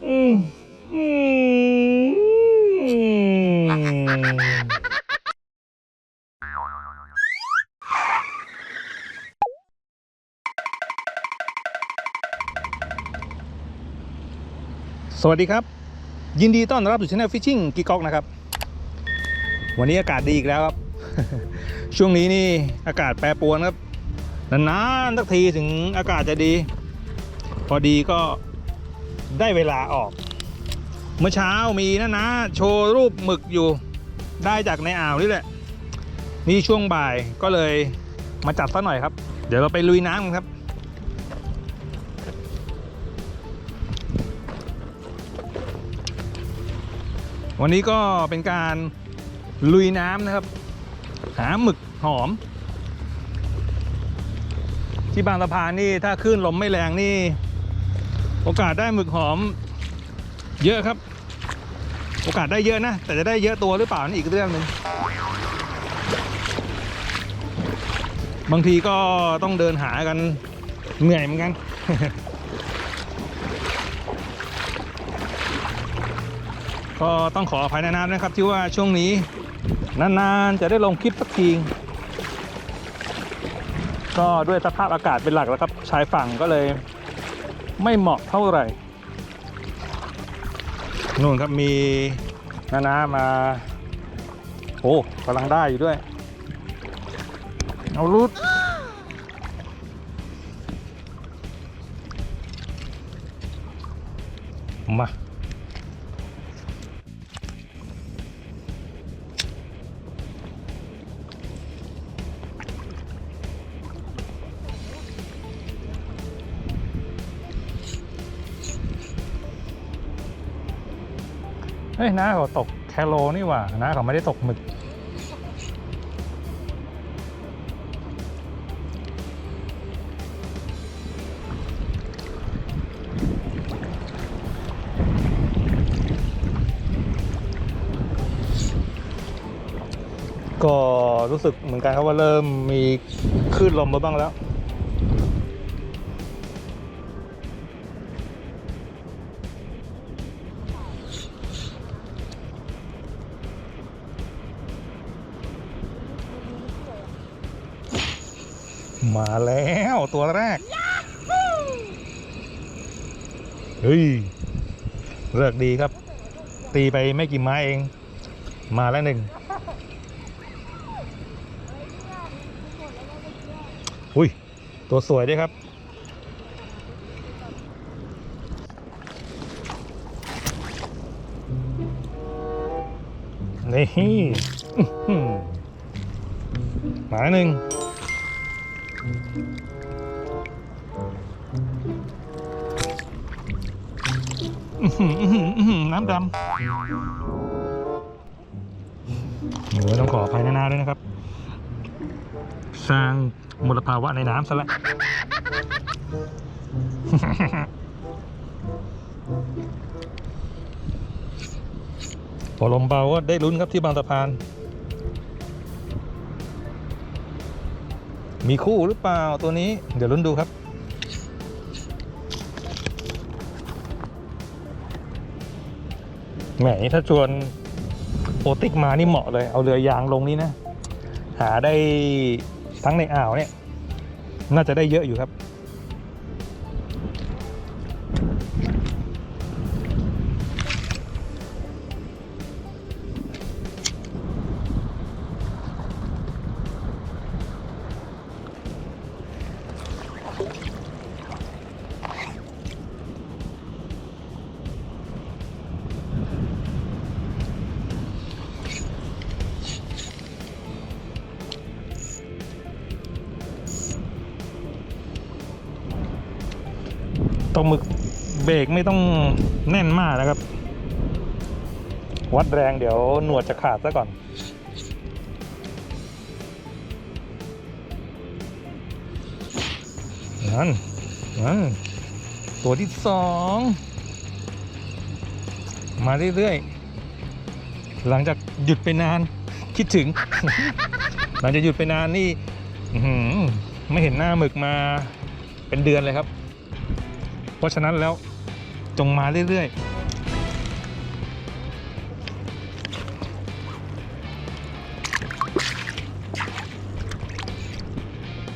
สวัสดีครับ ยินดีต้อนรับสู่ช anel Fishing กีก๊อกนะครับ วันนี้อากาศดีอีกแล้วครับ ช่วงนี้นี่อากาศแปรปรวนครับนานๆสักทีถึงอากาศจะดี พอดีก็ ได้เวลาออก เมื่อเช้ามีนะนะ โชว์รูปหมึกอยู่ได้จากในอ่าวนี่แหละ นี่ช่วงบ่ายก็เลยมาจัดซะหน่อยครับ เดี๋ยวเราไปลุยน้ำกันครับ วันนี้ก็เป็นการลุยน้ำนะครับ หาหมึกหอม ที่บางสะพานนี่ถ้าคลื่นลมไม่แรงนี่ โอกาสได้หมึกหอม เยอะครับ โอกาสได้เยอะนะ แต่จะได้เยอะตัวหรือเปล่านี่อีกเรื่องหนึ่งบางทีก็ต้องเดินหากันเหนื่อยเหมือนกัน ก็ต้องขออภัยในานๆนะครับ ที่ว่าช่วงนี้นานๆจะได้ลงคลิปสักทีก็ด้วยสภาพอากาศเป็นหลักแล้วครับชายฝั่งก็เลย ไม่เหมาะเท่าไหร่นู่นครับมีนานามา โอ้กำลังได้อยู่ด้วย เอารุดมา เฮ้ยน้าเขาตกแคโรนี่หว่าน้าเขาไม่ได้ตกหมึก ก็รู้สึกเหมือนกันครับว่าเริ่มมีคลื่นลมมาบ้างแล้ว มาแล้วตัวแรก เฮ้ยเลือกดีครับ ตีไปไม่กี่ไม้เอง มาแล้วหนึ่งอุ้ย ตัวสวยด้วยครับ นี่อื้อหือหมาหนึ่ง น้ำดำโอ้ต้องขออภัยนาๆด้วยนะครับ สร้างมลภาวะในน้ำซะแล้วพอลมเบาก็ได้ลุ้นครับที่บางสะพาน มีคู่หรือเปล่าตัวนี้ เดี๋ยวลุ้นดูครับแหมถ้าชวนโอติกมานี่เหมาะเลย เอาเรือยางลงนี่นะ หาได้ทั้งในอ่าวเนี่ย น่าจะได้เยอะอยู่ครับ ตรงหมึกเบรกไม่ต้องแน่นมากนะครับ วัดแรงเดี๋ยวหนวดจะขาดซะก่อนันนั่นตัวที่สองมาเรื่อยๆ หลังจากหยุดไปนาน คิดถึง หลังจากหยุดไปนานนี่ไม่เห็นหน้าหมึกมาเป็นเดือนเลยครับ เพราะฉะนั้นแล้วจงมาเรื่อยๆ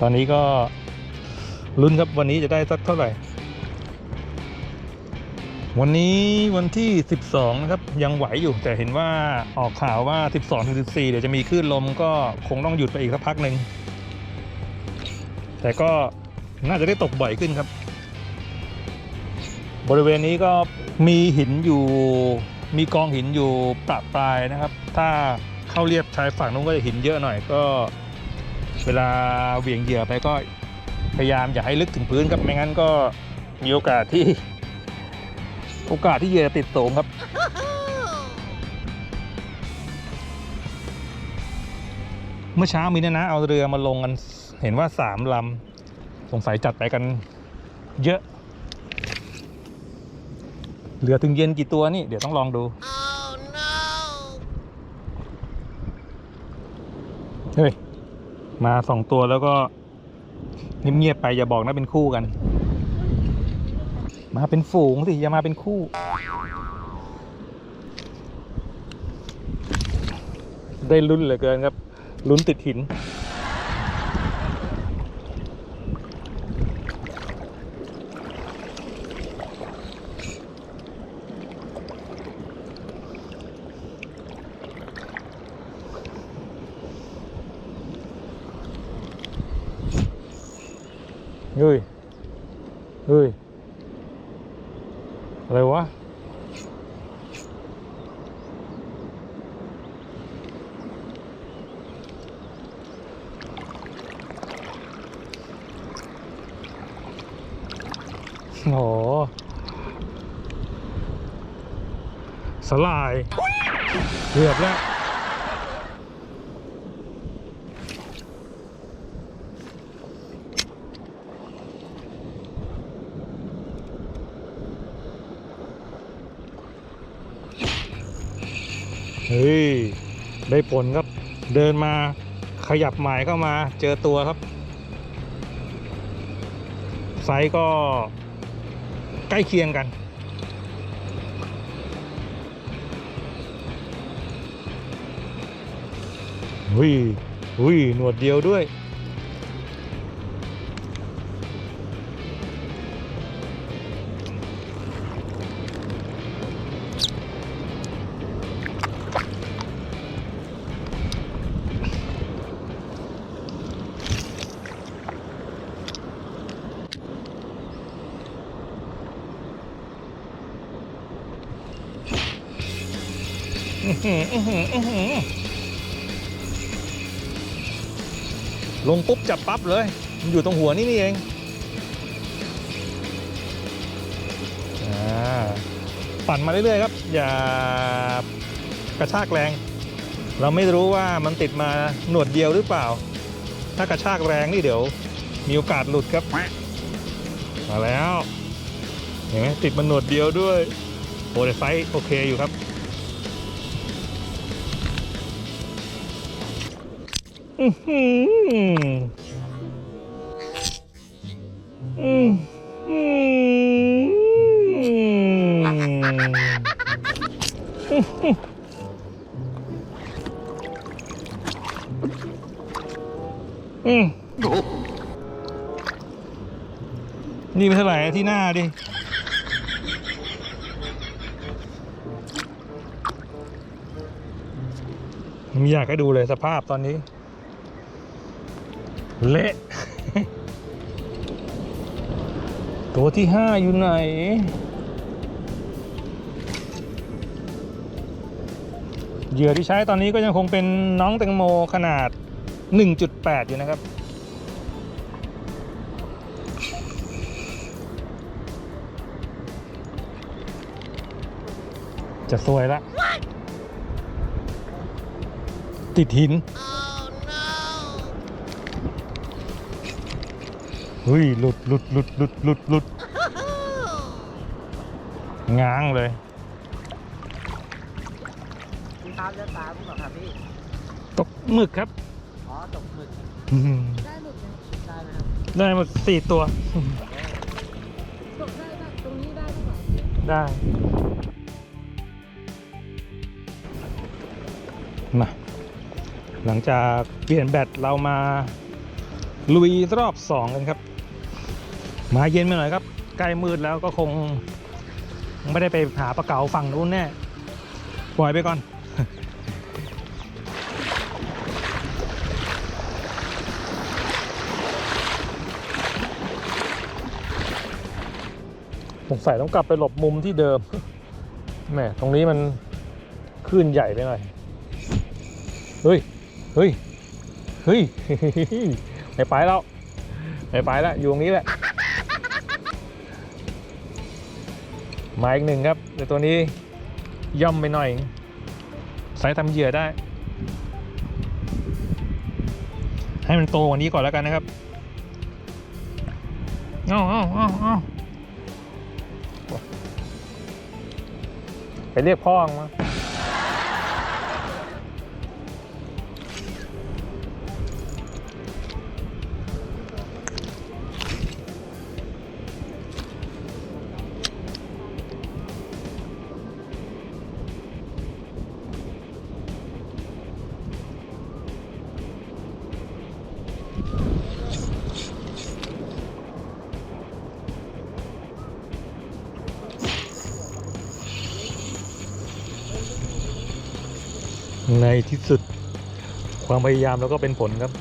ตอนนี้ก็ ลุ้นครับวันนี้จะได้สักเท่าไหร่ วันนี้วันที่ 12 นะครับ ยังไหวอยู่ แต่เห็นว่าออกข่าวว่า 12ถึง14 เดี๋ยวจะมีคลื่นลมก็คงต้องหยุดไปอีกสักพักหนึ่งแต่ก็น่าจะได้ตกบ่อยขึ้นครับ บริเวณนี้ก็มีหินอยู่มีกองหินอยู่ประปรายนะครับ ถ้าเข้าเรียบชายฝั่งนู้นก็จะหินเยอะหน่อยก็ เวลาเหวี่ยงเหยื่อไปก็ พยายามอย่าให้ลึกถึงพื้นครับไม่งั้นก็มีโอกาสที่ โอกาสที่เหยื่อจะติดสูงครับ เมื่อเช้ามีเนี่ยนะเอาเรือมาลงกันเห็นว่าสามลำสงสัยจัดไปกันเยอะเหลือถึงเย็นกี่ตัวนี่ เดี๋ยวต้องลองดู Oh no! เฮ้ย มาสองตัวแล้วก็ เงียบๆไปอย่าบอกนะเป็นคู่กัน มาเป็นฝูงสิ อย่ามาเป็นคู่ ได้ลุ้นเหลือเกินครับ ลุ้นติดหิน เฮ้ยเฮ้ย อะไรวะ โอ้สลายเกือบแล้ว ฮ้ย ได้ผลครับ เดินมาขยับหมายเข้ามาเจอตัวครับ ไซส์ก็ใกล้เคียงกัน หุยหุยหนวดเดียวด้วย ลงปุ๊บจับปั๊บเลย มันอยู่ตรงหัวนี่นี่เองอ่าปั่นมาเรื่อยๆครับ อย่ากระชากแรง เราไม่รู้ว่ามันติดมาหนวดเดียวหรือเปล่า ถ้ากระชากแรงนี่เดี๋ยว มีโอกาสหลุดครับ มาแล้ว เห็นไหมติดมันหนวดเดียวด้วยโอ้แต่ไซส์โอเคอยู่ครับ อื้อหืออืมอืมอืมนี่ไม่เท่าไหร่ที่หน้าดิ ไม่อยากให้ดูเลยสภาพตอนนี้ เละตัวที่ห้าอยู่ไหน เหยื่อที่ใช้ตอนนี้ก็ยังคงเป็นน้องแตงโมขนาด 1.8 อยู่นะครับจะสวยละ ติดหิน Oh เฮ้ยหลุดหลุดหลุดหลุดหลุดหลุดง้างเลยคุณตามเลือดตามหรอครับพี่ ตกหมึกครับ อ๋อ ตกหมึก อื้อหือได้หมดเลยได้ไหมครับได้หมดสี่ตัว ตกได้ได้ตรงนี้ได้หรือเปล่าได้มาหลังจากเปลี่ยนแบตเรามาลุยรอบสองกันครับ มาเย็นไปหน่อยครับ ใกล้มืดแล้วก็คง ไม่ได้ไปหาปลาเก๋าฝั่งนู้นแน่ปล่อยไปก่อน สงสัยต้องกลับไปหลบมุมที่เดิมแหมตรงนี้มันคลื่นใหญ่ไปหน่อย เฮ้ย เฮ้ย เฮ้ย ไม่ไปแล้ว ไม่ไปแล้ว อยู่ตรงนี้แหละ มาอีกหนึ่งครับ แต่ตัวนี้ย่อมไปหน่อย สายทำเหยื่อได้ ให้มันโตกว่านี้ก่อนแล้วกันนะครับเอาเอาเอาเอาไปเรียกพ่อมา ในที่สุดความพยายามแล้วก็เป็นผลครับ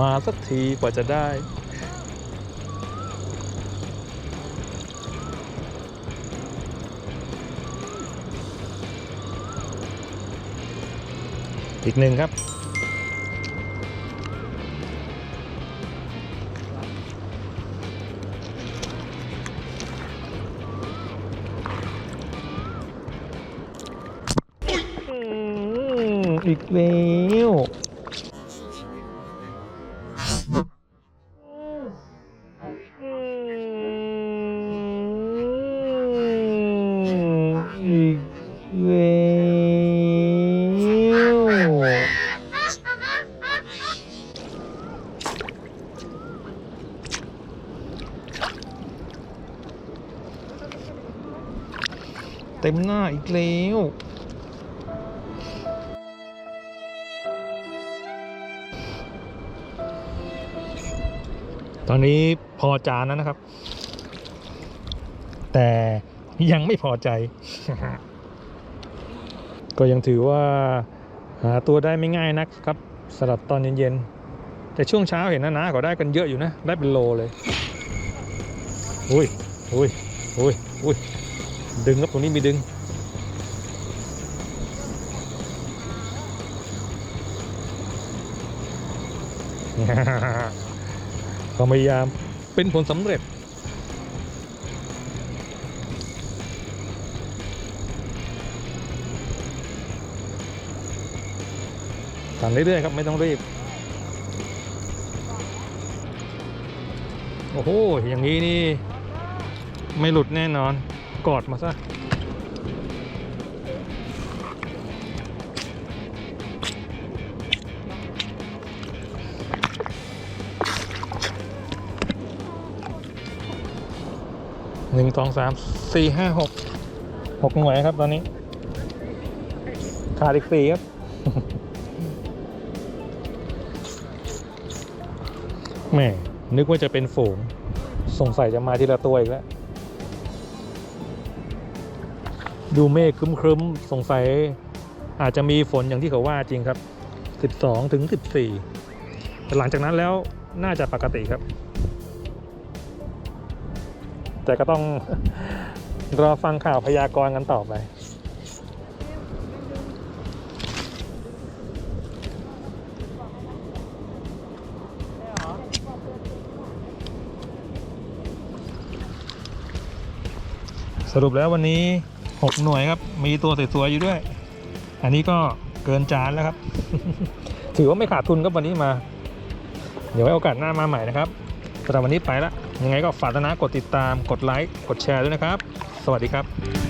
มาสักทีกว่าจะได้ อีกหนึ่งครับ อีกแล้วอีกแล้วเต็มหน้าอีกแล้ว ตอนนี้พอจานแล้วนะครับ แต่ยังไม่พอใจ ก็ยังถือว่าหาตัวได้ไม่ง่ายนักครับสำหรับตอนเย็นๆ แต่ช่วงเช้าเห็นนะนะก็ได้กันเยอะอยู่นะ ได้เป็นโลเลย อุ้ยอุ้ยอุ้ยอุ้ยดึงครับตรงนี้มีดึง ความพยายามเป็นผลสำเร็จ สั่นเรื่อยๆครับ ไม่ต้องรีบ โอ้โห อย่างนี้นี่ ไม่หลุดแน่นอน กอดมาซะ หนึ่งสองสามสี่ห้าหกหกหน่วยครับตอนนี้ ขาดอีกสี่ครับ แหม่นึกว่าจะเป็นฝูง สงสัยจะมาทีละตัวอีกแล้ว ดูเมฆครึ้มๆ สงสัยอาจจะมีฝนอย่างที่เขาว่าจริงครับ 12 ถึง 14 แต่หลังจากนั้นแล้วน่าจะปกติครับ แต่ก็ต้องรอฟังข่าวพยากรณ์กันต่อไป สรุปแล้ววันนี้ 6 หน่วยครับ มีตัวสวยๆอยู่ด้วย อันนี้ก็เกินจานแล้วครับ ถือว่าไม่ขาดทุนครับวันนี้มา เดี๋ยวไว้โอกาสหน้ามาใหม่นะครับสำหรับวันนี้ไปละ ยังไงก็ฝากนะกดติดตามกดไลค์กดแชร์ด้วยนะครับ สวัสดีครับ